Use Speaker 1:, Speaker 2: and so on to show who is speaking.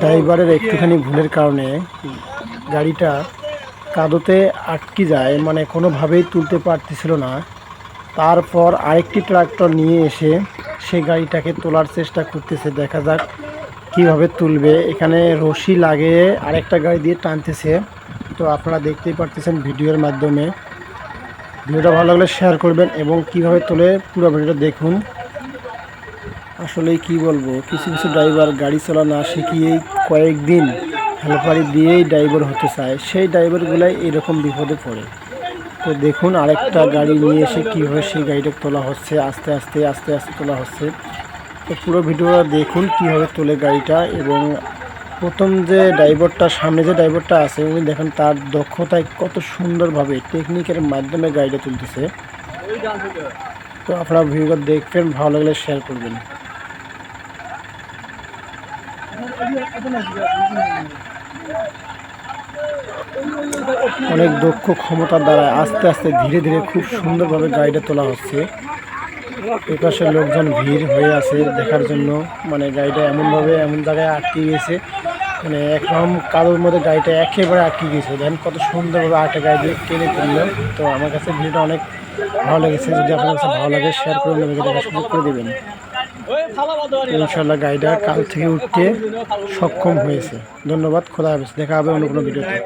Speaker 1: ড্রাইভারের একটুখানি ভুলের কারণে গাড়িটা কাদোতে আটকে যায় মানে কোনোভাবেই তুলতে পারতেছিল না। তারপর আরেকটি ট্রাক্টর নিয়ে এসে সে গাড়িটাকে তোলার চেষ্টা করতেছে। দেখা যাক কীভাবে তুলবে। এখানে রশি লাগিয়ে আরেকটা গাড়ি দিয়ে টানতেছে। তো আপনারা দেখতেই পারতেছেন ভিডিওর মাধ্যমে। ভিডিওটা ভালো লাগলে শেয়ার করবেন এবং কীভাবে তোলে পুরো ভিডিওটা দেখুন। আসলে কি বলব, কিছু কিছু ড্রাইভার গাড়ি চালা না শিখিয়েই কয়েকদিন হেল্পারি দিয়েই ড্রাইভার হতে চায়, সেই ড্রাইভারগুলাই এরকম বিপদে পড়ে। তো দেখুন আরেকটা গাড়ি নিয়ে এসে কীভাবে সেই গাড়িটা তোলা হচ্ছে, আস্তে আস্তে আস্তে আস্তে তোলা হচ্ছে। তো পুরো ভিডিওটা দেখুন কীভাবে তোলে গাড়িটা এবং প্রথম যে ড্রাইভারটা সামনে যে ড্রাইভারটা আছে, উনি দেখেন তার দক্ষতায় কত সুন্দরভাবে টেকনিকের মাধ্যমে গাড়িটা তুলতেছে। তো আপনারা ভিডিওটা দেখবেন, ভালো লাগলে শেয়ার করবেন। অনেক দক্ষ ক্ষমতার দ্বারা আস্তে আস্তে ধীরে ধীরে খুব সুন্দরভাবে গাড়িটা তোলা হচ্ছে। এপাশে লোকজন ভিড় হয়ে আছে দেখার জন্য। মানে গাড়িটা এমনভাবে এমন জায়গায় আটকে গেছে মানে একরকম কারোর মধ্যে গাড়িটা একেবারে আটকে গেছে দেখেন কত সুন্দরভাবে আটে গাড়ি দিয়ে টেনে তুললো। তো আমার কাছে ভিডিওটা অনেক ভালো লেগেছে। যদি আপনার কাছে ভালো লাগে শেয়ার করে নেবেন দেখা করে দেবেন। ইনশাল্লাহ গাড়িটা কাল থেকে উঠতে সক্ষম হয়েছে। ধন্যবাদ খোলা হাফেজ। দেখা হবে অন্য কোনো ভিডিওতে।